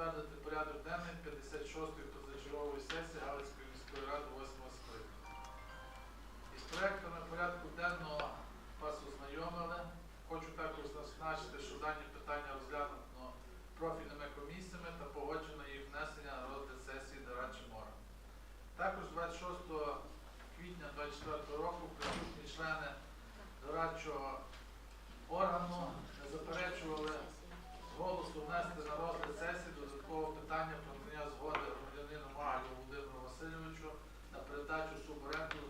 затвердити порядок денний 56-ї позачергової сесії Галицької міської ради 8 скликання. Із проектами порядку денного вас ознайомили. Хочу також зазначити, що дані питання розглянуто профільними комісіями та погоджено їх внесення на розгляд сесії дорадчим органом. Також 26 квітня 2024 року присутні члени дорадчого органу не заперечували голосу внести на розгляд сесії додаткового питання про надання згоди громадянину Магалю Володимиру Васильовичу на передачу суборенду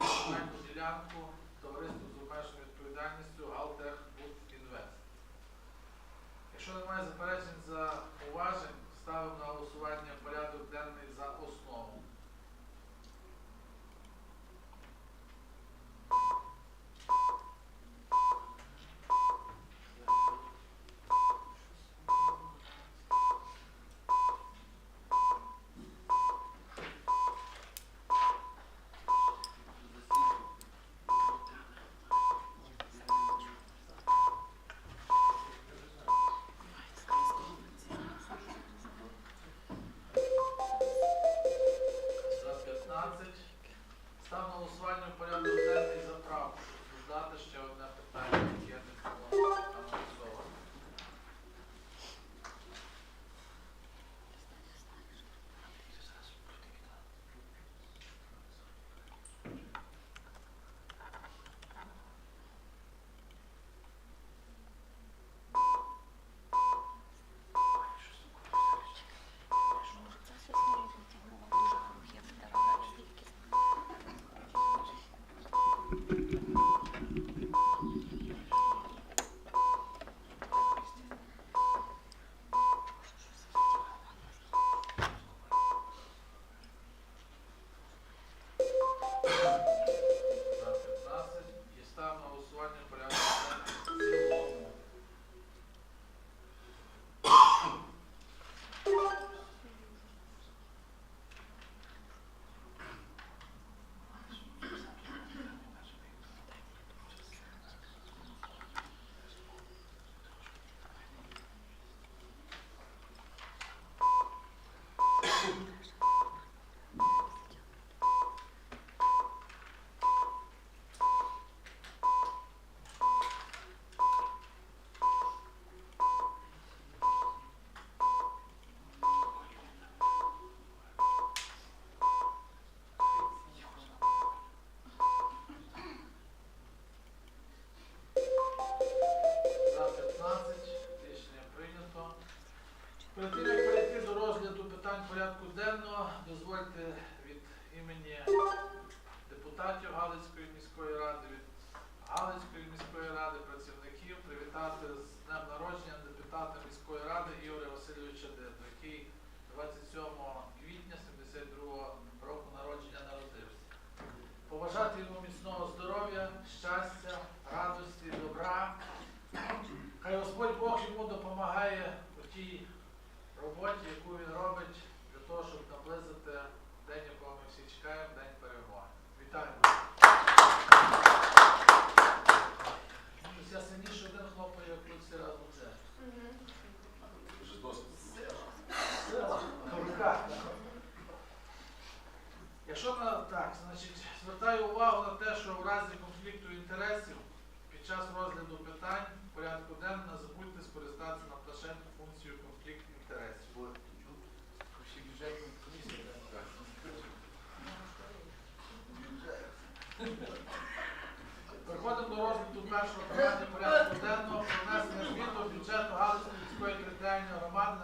земельну ділянку товариству з обмеженою відповідальністю Галтех Інвест. Якщо немає заперечень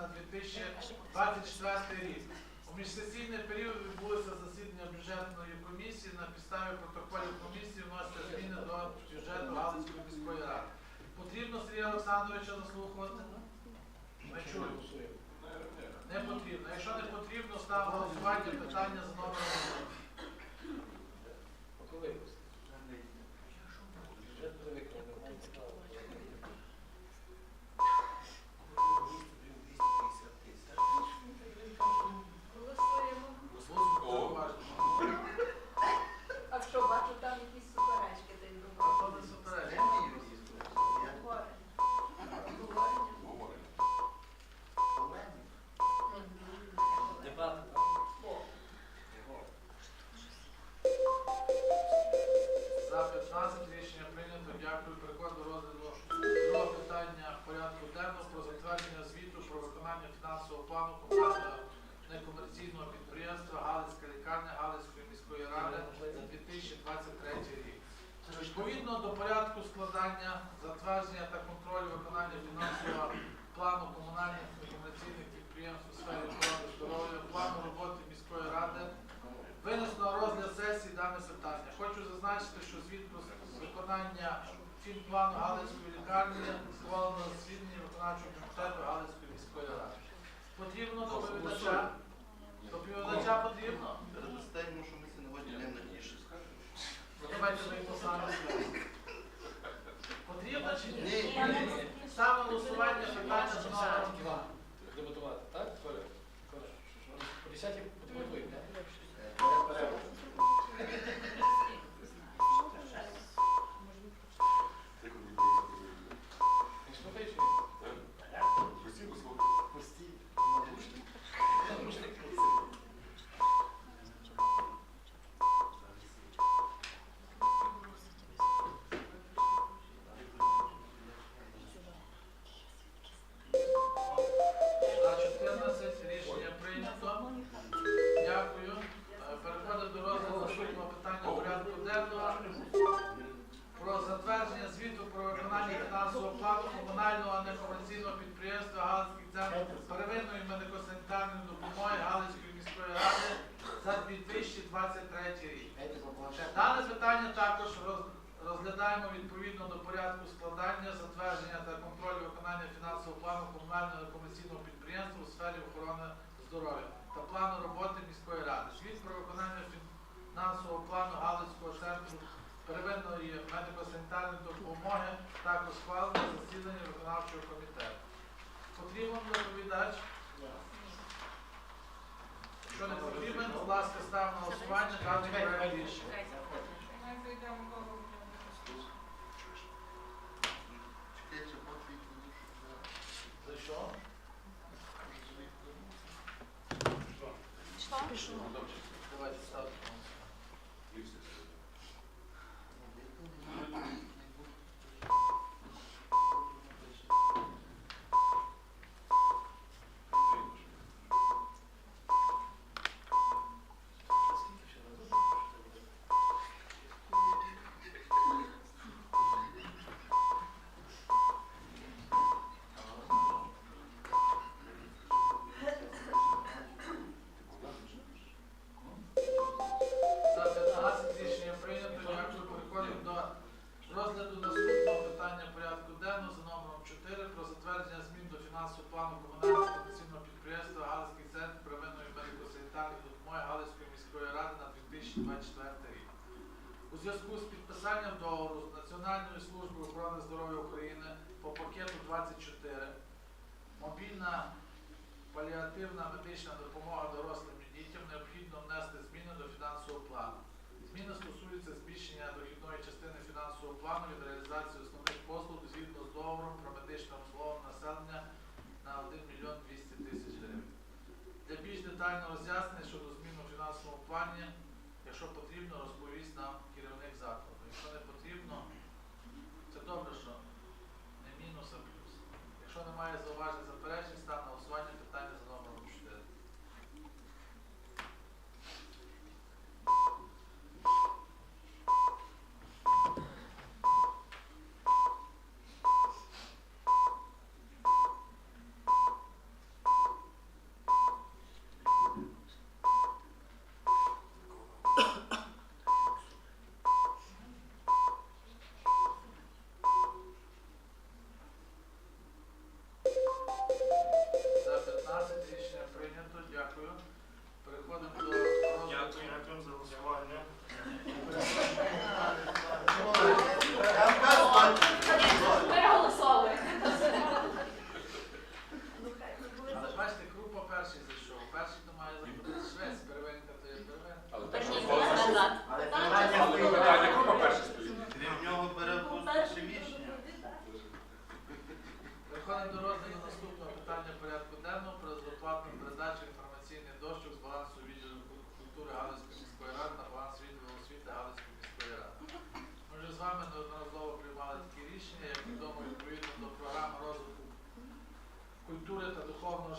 на 2024 рік. У міжсесійний період відбулося засідання бюджетної комісії на підставі протоколів комісії вносяться зміни до бюджету Галицької міської ради. Потрібно Сергія Олександровича заслухувати? Не чую. Не потрібно. Якщо не потрібно, став голосування питання за номером. Втім, плану Галицької лікарні ухвалено звільнення виконавчого комітету Галицької міської ради. Потрібно доповідача? Доповідача потрібно? Передостаємо, що ми сьогодні не надійшли. Ну, давайте ми йому Потрібно чи ні? Ні. Саме голосування питання номер 2. Дебатувати, так? Коля? Коля? питання затвердження та контролю виконання фінансового плану комунального комерційного підприємства у сфері охорони здоров'я та плану роботи міської ради. Звіт про виконання фінансового плану Галицького центру первинної медико-санітарної допомоги також схвалено засідання виконавчого комітету. Потрібен доповідач? Що не потрібен, будь ласка, ставимо голосування даний проект рішення. Що? Що? Пішло. Давайте ставте. Паліативна медична допомога дорослим і дітям необхідно внести зміни до фінансового плану. Зміни стосуються збільшення дохідної частини фінансового плану від реалізації основних послуг згідно з договором про медичне обслуговування населення на 1 мільйон 200 тисяч гривень. Для більш детального роз'яснення щодо змін у фінансовому плані, якщо потрібно, розповість нам керівник закладу. Якщо не потрібно, це добре, що не мінус, а плюс. Якщо немає зауважень заперечень,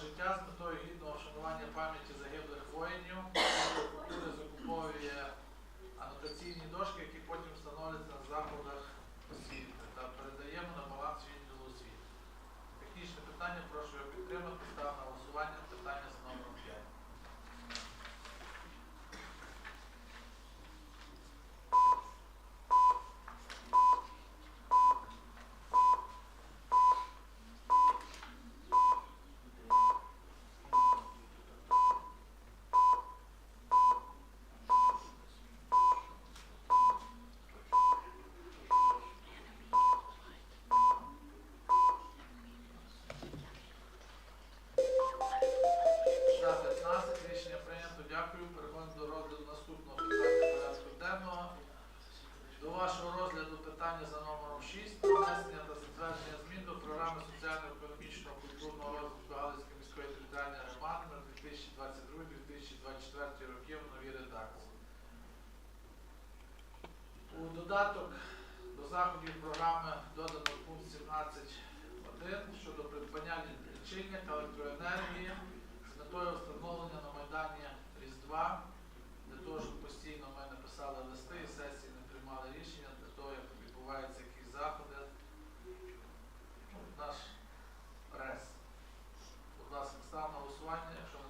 життя додаток до заходів програми додано пункт 17.1 щодо придбання лічильника та електроенергії з метою встановлення на Майдані Різдва, для того, щоб постійно ми написали листи і сесії не приймали рішення для того, як відбуваються якісь заходи. Наш прес. Будь ласка, став на голосування. якщо